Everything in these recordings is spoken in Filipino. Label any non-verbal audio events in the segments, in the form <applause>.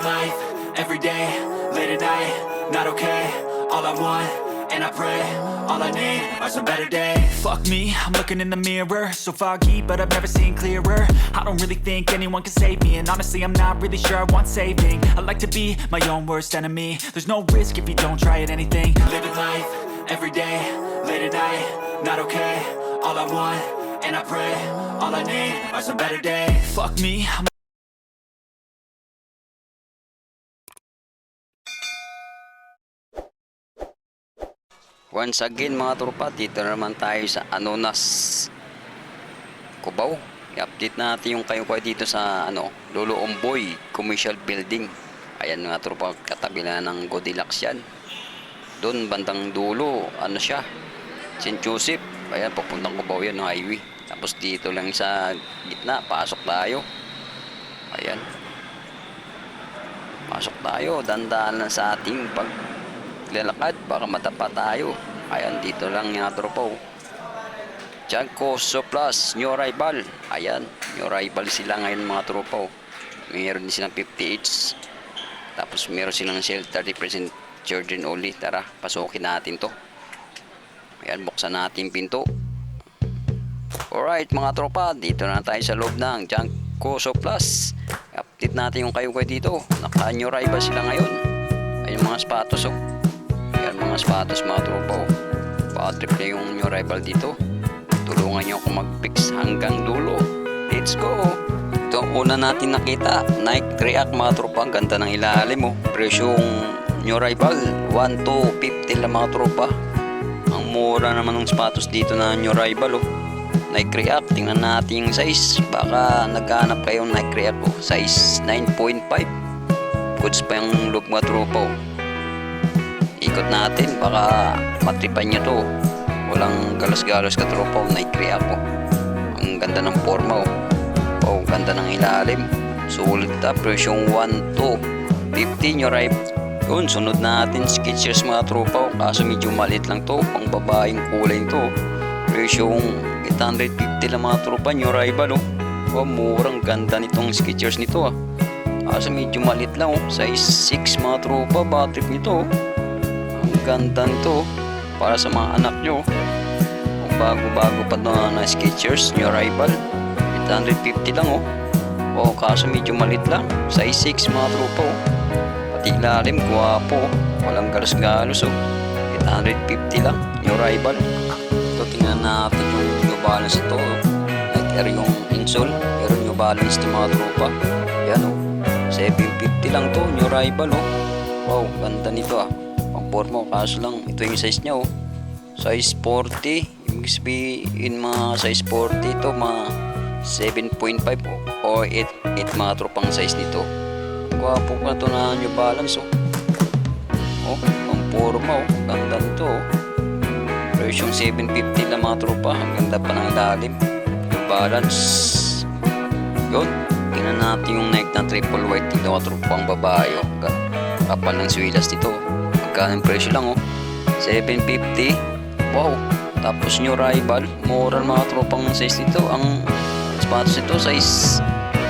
Living life, every day, late at night, not okay All I want, and I pray, all I need are some better days. Fuck me, I'm looking in the mirror So foggy, but I've never seen clearer. I don't really think anyone can save me And honestly, I'm not really sure I want saving. I like to be my own worst enemy. There's no risk if you don't try at anything. Living life, every day, late at night, not okay All I want, and I pray, all I need are some better days. Fuck me, I'm Once again mga tropa, dito na naman tayo sa Anonas Cubao. I-update natin yung kayo kayo dito sa ano, Lolo Omboy Commercial Building. Ayan mga tropa, katabi na ng Goldilocks yan. Doon bandang dulo, ano siya, St. Joseph. Ayan, papuntang Cubao yan, no, highway. Tapos dito lang sa gitna, pasok tayo. Ayan. Pasok tayo, dandaan lang sa ating pag lalakad baka matapa tayo ayan dito lang yung tropa oh. Janko Soplas new arrival ayan new arrival sila ngayon mga tropa oh. mayroon din silang 58 tapos meron silang shell 30% Jordan only tara pasukin natin to ayan buksan natin pinto Alright mga tropa, dito na tayo sa loob ng Janko Soplas. Update natin yung kayo kayo dito. Naka-new arrival sila ngayon. Ayun mga sapatos oh. Ayan mga sapatos mga tropa oh. Patrip na yung new arrival dito. Tulungan nyo ako mag-fix hanggang dulo. Let's go! Ito ang una natin nakita. Nike React mga tropa. Ang ganda ng ilalim mo. Oh. Presyong new arrival. 1 to 50 lang mga tropa. Ang mura naman ng sapatos dito na new arrival oh. Nike React, tingnan natin yung size. Baka naghanap kayong Nike React oh. Size 9.5. Goods pa yung look mga tropa oh. Ikot natin, baka matripan nyo to. Walang galos-galos ka tropa oh. Nike React oh. Ang ganda ng forma oh. Oh, ganda ng ilalim. Sulit ta, presyong 1 to 50 nyo right. Yun, sunod natin Skechers mga tropa oh. Kaso medyo maliit lang to, pang babaeng kulay to. Presyong 850 lang mga tropa nyo rival oh. Oh, murang ganda nitong Skechers nito ah. Kaso medyo maliit lang oh. Size 6 mga tropa, bad trip nito oh. Ganda oh. Para sa mga anak nyo. Kung bago-bago pa na, na Skechers nyo rival. 850 lang oh. Oh, kaso medyo maliit lang. Size 6 mga tropa oh. Pati ilalim, guwapo. Walang galos-galos oh. 850 lang, new rival. Ito, tingnan natin yung new balance ito. oh. Like air yung insole, pero new balance ito mga tropa. Yan oh. 750 lang to, new rival oh. Wow, ganda nito ah. Pang forma, kaso lang, ito yung size niya oh. Size 40, ibig sabihin mga size 40 ito, mga 7.5 o 8, 8 mga tropang size nito. Gwapo ka to na new balance oh. Oh, ang forma oh. Ganda nito oh. Presyong 750 lang mga tropa. Ang ganda pa ng ilalim. New balance. Yun. Tingnan natin yung Nike na triple white dito mga tropa ang babae oh. Kapal ng swilas dito. Magkano yung presyo lang oh. 750. Wow. Tapos new rival. Moral mga tropang size nito. Ang sapatos nito size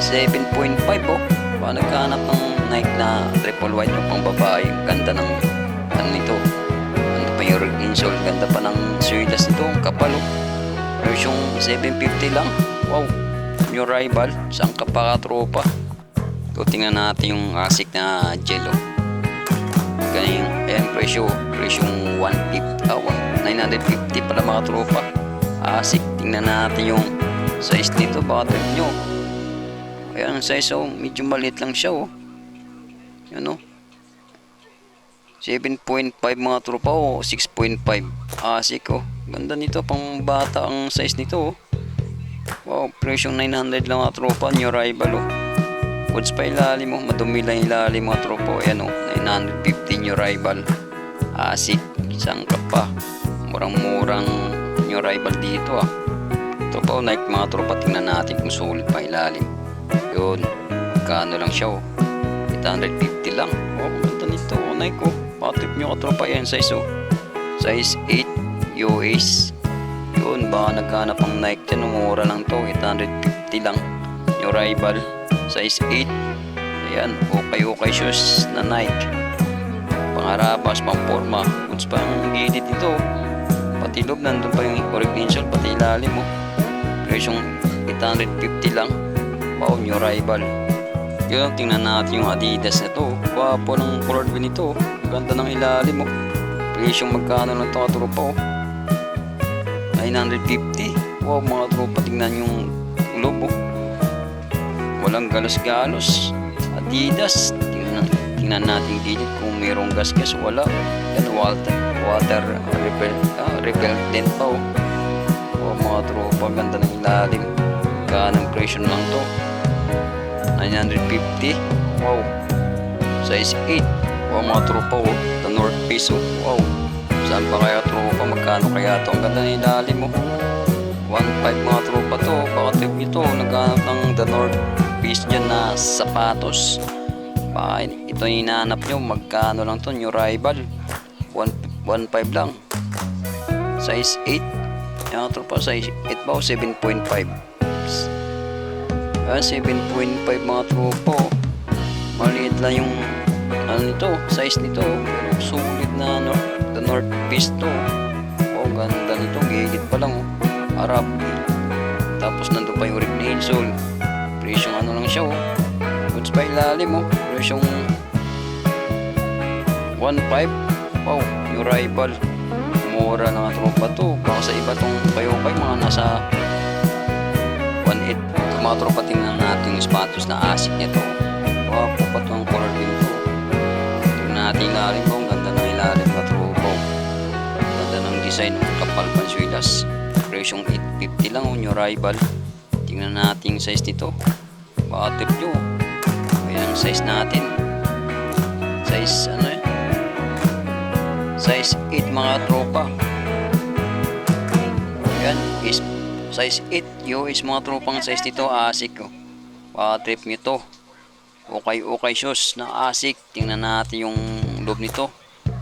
7.5 oh. Pa nagkahanap ng Nike na triple white oh, pang babae. Ganda ng ano nito. Ganda pa yung insole. Ganda pa ng swilas nito. Ang kapal oh. Version 750 lang. Wow. New rival. Saan ka pa ka tropa? So, tingnan natin yung ASIC na oh. Ganyan, ayan presyo, presyong 150, ah, 950 pala mga tropa. Asik, tingnan natin yung size nito, baka trip nyo. Ayan, ang size oh, medyo maliit lang siya oh. Yan oh. 7.5 mga tropa oh, 6.5. Asik oh, ganda nito, pang bata ang size nito oh. Wow, presyong 900 lang mga tropa, new rival oh. Woods pa ilalim mo, madumi lang ilalim mga tropo. Ayan o, 950 new rival. Asik, isang ka pa. Murang-murang new rival dito ah. Ito pa o, Nike mga tropa, tingnan natin kung sulit pa ilalim. Yun, kano lang siya o. 850 lang. Oh, ganda nito o, Nike o. Patip nyo ka tropa, yan size o. Size 8 US. Yun, baka naghanap ang Nike dyan, mura lang to, 850 lang. New rival size 8 Ayan, okay-okay shoes na Nike. Pangarabas, pang forma. Goods pa ang gilid dito. Pati loob, nandun pa yung original, pati ilalim mo. Presyong 850 lang. Wow, new rival. Yun, tingnan natin yung Adidas na to. Wapo ng colored bin ito. Ganda ng ilalim mo. Presyong magkano lang ito katropa oh. 950. Wow, mga tropa, tingnan yung loob oh. Walang galos-galos. Adidas. Tingnan, tingnan natin gilid kung mayroong gas-gas. Wala. Yan, water, water repel, ah, repellent pa oh. Oh, mga tropa, ganda ng ilalim. Ganang presyo lang to. 950. Wow. Size 8. Wow, mga tropa oh. The North Face oh. Wow. Saan pa kaya tropa? Magkano kaya to? Ang ganda ng ilalim oh. 1.5 mga tropa to. Baka trip nito. Naghanap ng The North Face dyan na sapatos. Baka ito yung hinahanap nyo. Magkano lang to? New rival. 1.5 lang. Size 8. Yung tropa size 8 ba o 7.5? Ah, 7.5 mga tropa. oh. Maliit lang yung ano nito, size nito. Pero sulit na no, the North Face to. Oh, ganda nito. Gigit pa lang. Oh. Arab. Tapos nandun pa yung rig na insole. Presyong ano lang siya. Oh. Goods pa ilalim. Oh. Presyong 1.5. Wow, yung rival. Mura na tropa to. Baka sa iba tong kayo-kay mga nasa 1.8. Ito mga tropa tingnan natin yung sapatos na asik nito. Wow, pa itong color din to. Tingnan natin ilalim ko. Ang ganda ng ilalim na tropa. Ganda ng design ng kapal pansuilas. Presyong 850 lang oh, yung rival. Tingnan natin yung size nito. Tip nyo. Ayan ang size natin. Size ano eh? Size 8 mga tropa. Yan is size 8. Yo is mga tropang size nito. Asik ko. Oh. trip nyo. Okay okay shoes na asik. Tingnan natin yung loob nito.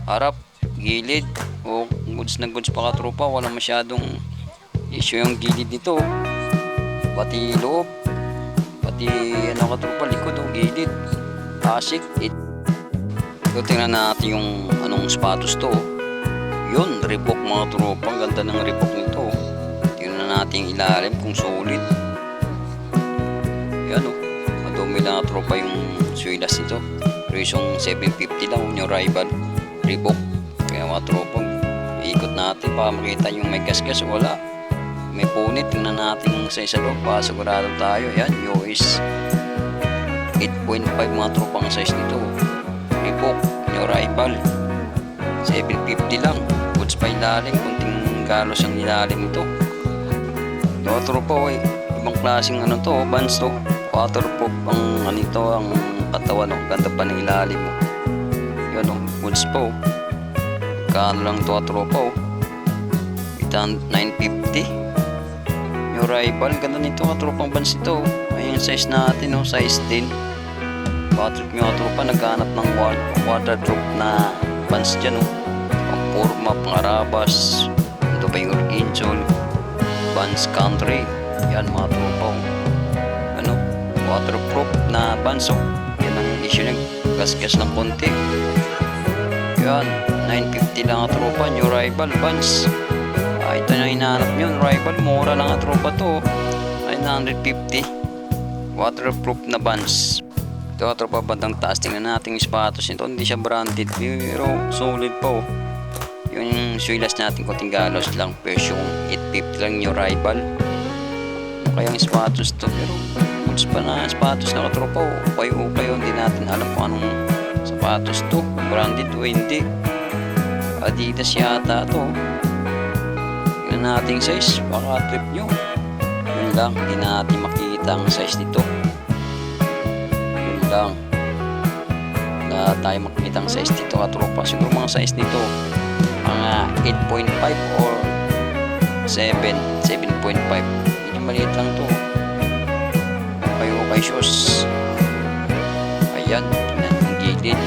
Harap, gilid. O goods na goods pa ka tropa. Wala masyadong issue yung gilid nito. Pati loob. Pati ano ka tropa likod o gilid. Asik. It So, tingnan natin yung anong sapatos to. Yun, Reebok mga tropa. Ang ganda ng Reebok nito. Tingnan natin yung ilalim kung solid. Yan o. Madumi lang nga tropa yung suilas nito. Presyong 750 lang yung rival. Reebok. Kaya mga tropa, ikot natin para makita yung may gas-gas. Wala. May punit. Tingnan natin sa isa loob para sigurado tayo. Yan, US 8.5 mga tropa ang size nito. Reebok, new rival. 750 lang. Goods pa ilalim, kunting galos ang ilalim ito. Ito, tropa, eh. Ibang klaseng ano to, bands to. Waterproof ang ano ito, ang katawan. Oh. Ganda pa ng ilalim. Oh. Yan oh, goods po. Kano lang to, tropa, oh. Itan 950. Rival, ganda nito, katropang bands ito. Ayun yung size natin, oh, size 10. Patrick yung tropa naghanap ng wa- waterproof na pants dyan oh. Pang forma, pang arabas. Ito pa yung Urginzol. Vans Country. Yan mga tropa oh. Ano, waterproof na pants oh. Yan ang issue ng gas-gas ng konti. Yan, 950 lang ang tropa. New rival pants. Ah, ito na hinahanap nyo. Rival, mura lang ang tropa to. 950. Waterproof na bands. Ito ang tropa bandang taas. Tingnan natin yung sapatos nito. Hindi siya branded. Pero solid pa oh. Yung suilas natin konting galos lang. Presyo 850 lang yung rival. Kaya yung sapatos to. Pero goods pa na sapatos na katropa oh. Ukay-ukay oh. Hindi natin alam kung anong sapatos to. Branded o hindi. Adidas yata to. Tingnan natin yung size. Baka trip nyo. Yun lang. Hindi natin makita ang size nito yun lang na tayo makikita ang size dito katropa siguro mga size nito mga 8.5 or 7 7.5 medyo maliit lang to kayo kay shoes ayan yung gilid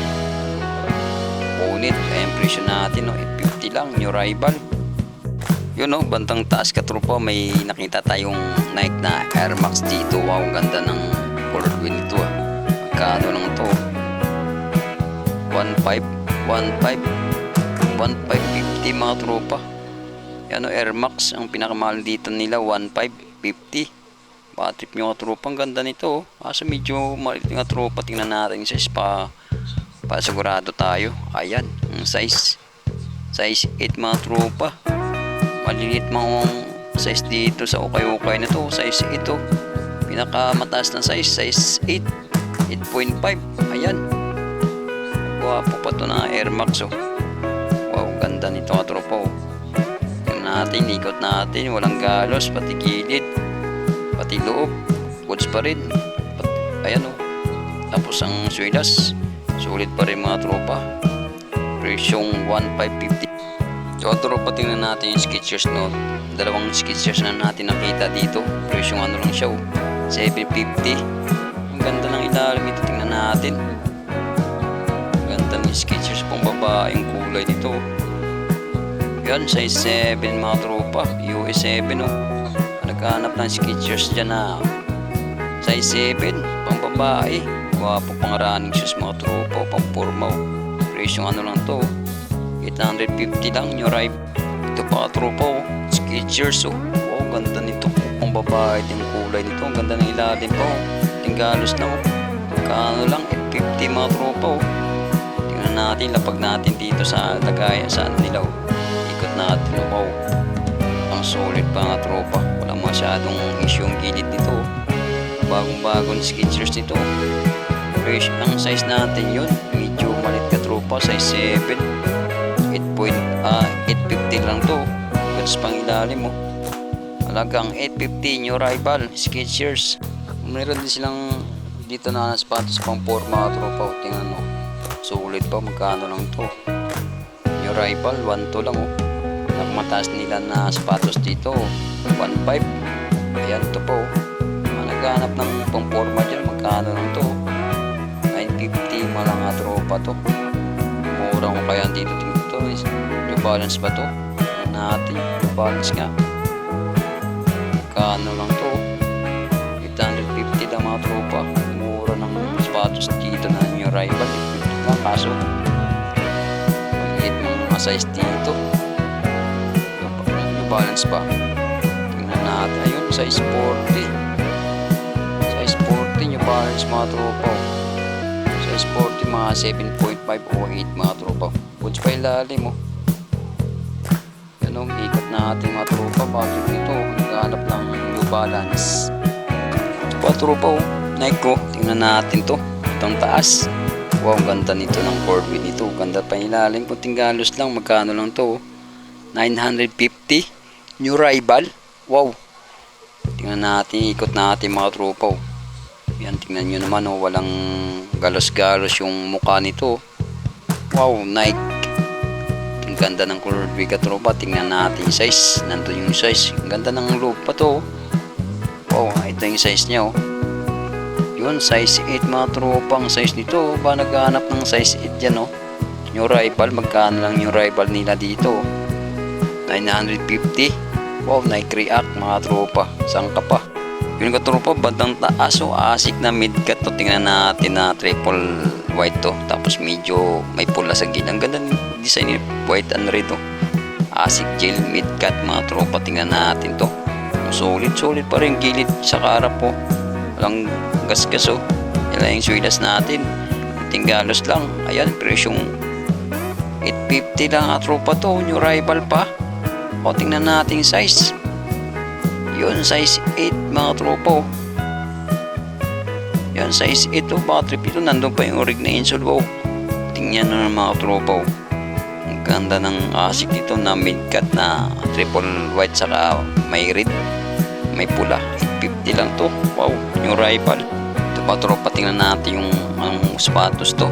yung presyo natin no, 850 lang new rival yun no, bantang taas katropa may nakita tayong Nike na Air Max dito wow ganda ng color nito ah Magkano lang to? 1.5 1.5 1.550 mga tropa. Yan o, Air Max. Ang pinakamahal dito nila, 1.550. Bad trip nyo mga tropa. Ang ganda nito. oh. Kaso medyo maliit nga tropa. Tingnan natin sa spa. Para sigurado tayo. Ayan, ang size. Size 8 mga tropa. Maliliit mga size dito sa ukay-ukay na to. Size 8 to. Pinakamataas na size, size 8. 8.5. Ayan. Gwapo pa to na Air Max oh. Wow, ganda nito mga tropa oh. Natin, ikot natin. Walang galos, pati gilid. Pati loob. Goods pa rin. Pat, ayan oh. Tapos ang swilas. Sulit pa rin mga tropa. Presyong 1,550. So, ang tropa tingnan natin yung sketchers no. Dalawang sketchers na natin nakita dito. Presyong ano lang siya oh. 750. Ang ganda ng ilalim ito. Tingnan natin. Ang ganda ng sketchers pang baba yung kulay nito. Yan, size 7 mga tropa. US 7 oh. Naghanap ng sketchers dyan na size 7 pang babae. Gwapo pang running shoes mga tropa. Pang forma oh. Presyo ano lang to. 850 lang yung ride. Ito pa tropa oh. Sketchers oh. Wow, ganda nito. Pang babae din kulay nito. Ang ganda ng ilalim pa oh. Tinggalos na oh. Kano lang 850 mga tropa oh. Tingnan natin, lapag natin dito sa lagayan sa ano nila oh. Ikot natin oh. Wow. Ang solid pa nga tropa. Walang masyadong issue yung gilid nito oh. Bagong-bagong sketchers nito oh. Fresh ang size natin yun. Medyo malit ka tropa. Size 7. 8 point, ah, 850 lang to. Goods pang ilalim mo. Halagang 850 new rival. Skechers. Meron din silang dito na sapatos pang forma tropa. Tingnan mo. Sulit pa. Magkano lang to. New rival. 1 to lang oh. Napamataas nila na sapatos dito. 1.5. Ayan to po. Mga naghanap ng pang forma dyan. Magkano lang to. 950 mga nga tropa to. Mura ko kaya dito Is, New Balance ba to? Natin. New Balance nga. Kano lang to? 850 lang mga tropa. Mura ng sapatos dito na New Rival. 850 lang kaso. Maliit mga size dito. New Balance pa. Tingnan natin. Ayun, size 40. Size 40 New Balance mga tropa. Size 40 mga 7.5 o 8 mga tropa. Goods pa ilalim mo. Yan o, ikot natin mga tropa. Bakit ito? Naghanap ng New Balance. Ito pa tropa o. Nike ko. Tingnan natin to. Itong taas. Wow, ganda nito ng Corvette nito. Ganda pa ilalim. Kunting galos lang. Magkano lang to? 950. New Rival. Wow. Tingnan natin. Ikot natin mga tropa o. Yan, tingnan nyo naman, oh, walang galos-galos yung mukha nito. Wow, Nike. Ang ganda ng color bigat tropa. Tingnan natin yung size. Nandun yung size. Ang ganda ng loob to. oh. Wow, ito yung size niya, oh. Yun, size 8 mga tropa. Ang size nito, oh. ba naghahanap ng size 8 yan, oh. Yung rival, magkano lang yung rival nila dito, oh. 950. Wow, Nike React mga tropa. Saan pa? Yun ka tropa, bandang taas o asik na midcut to. Tingnan natin na triple white to. Tapos medyo may pula sa gilid. Ang ganda ng design ni white and red to. Asik gel midcut mga tropa. Tingnan natin to. Solid, solid pa rin gilid sa karap po. Walang gas-gas oh. Yan lang yung swilas natin. Kunting galos lang. Ayan, presyong 850 lang ang tropa to. New rival pa. O, tingnan natin size. Yun, size 8 mga tropa. oh. Yan, size 8 oh, mga trip ito. Nandun pa yung rig na insole. Wow. Tingnan na ng mga tropa. oh. Ang ganda ng asik dito na mid-cut na triple white saka may red. May pula. 850 lang to. Wow, yung rival. Ito pa tropa, tingnan natin yung anong sapatos to.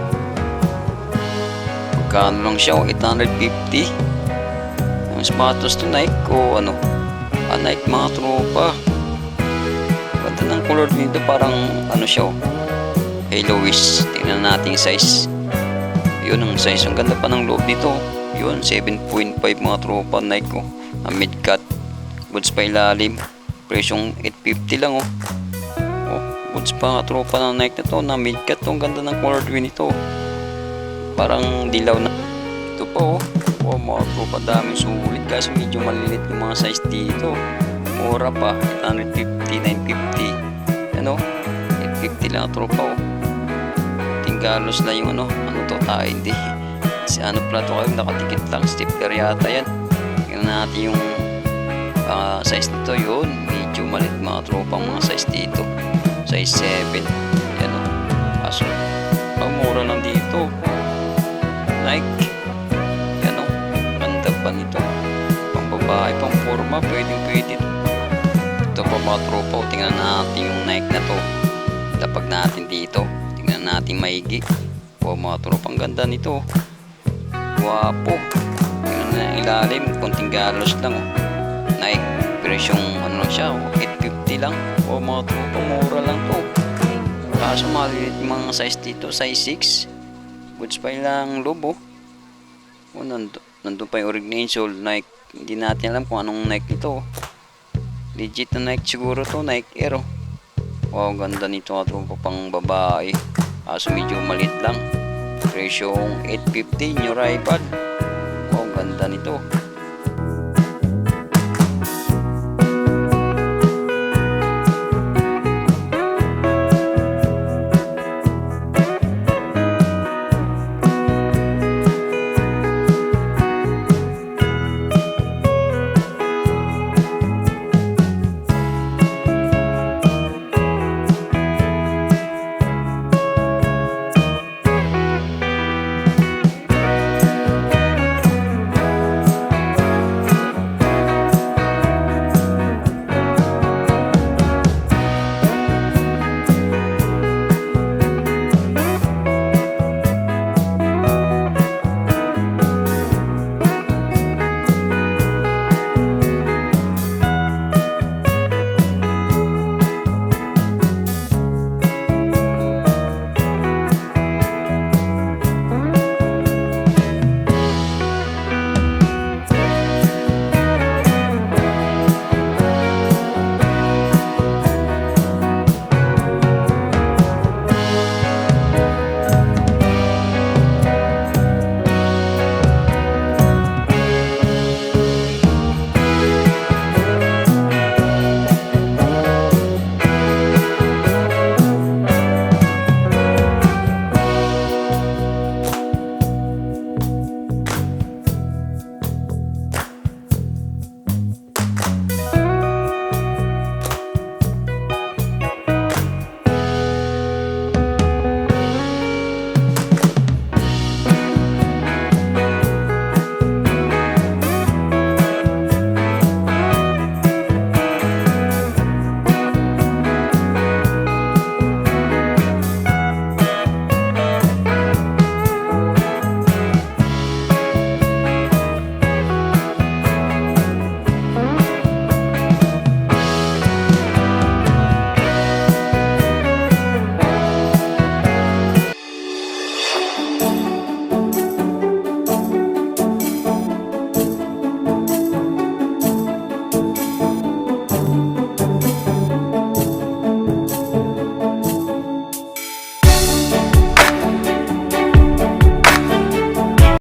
Magkano lang siya? oh, 850. Yung sapatos to Nike o ano? Ah, Nike mga tropa. Ganda ng color dito parang ano siya oh. Haloish. Tingnan natin size. Yun ang size. Ang ganda pa ng loob nito. Yun, 7.5 mga tropa Nike oh. Ang mid-cut. Goods pa ilalim. Presyong 850 lang oh. Oh, Goods pa nga tropa ng Nike na to na midcat to. Ang ganda ng color nito. Parang dilaw na. Ito po oh. Oh, mga tropa daming sulit kaso medyo malilit yung mga size dito. Mura pa. 850, 950. Ano? 850 lang ang tropa oh. Tinggalos lang yung ano. Ano to? Ah, hindi. <laughs> Si ano pala to kayo? Nakatikit lang. Stepper yata yan. Tingnan natin yung ah, size nito yun. Medyo malit mga tropa mga size dito. Size 7. Yan o. Kaso, ang mura lang dito. Nike. Forma. Pwedeng pwede. Ito pa mga tropa. o, Tingnan natin yung Nike na to. Tapag natin dito. Tingnan natin maigi. O mga tropa, ang ganda nito. Guwapo. Tingnan na ilalim. Konting galos lang. Oh. Nike. Presyong ano lang siya. oh, 850 lang. O mga tropa, mura lang to. Kaso maliit mga size dito. Size 6. Goods pa lang loob oh. O nandun, nandun pa yung original Nike. Hindi natin alam kung anong Nike nito. Legit na Nike siguro to. Nike Air oh. Wow, ganda nito nga tropa pang babae. Kaso medyo maliit lang. Presyong 850 new rival. Wow, ganda nito.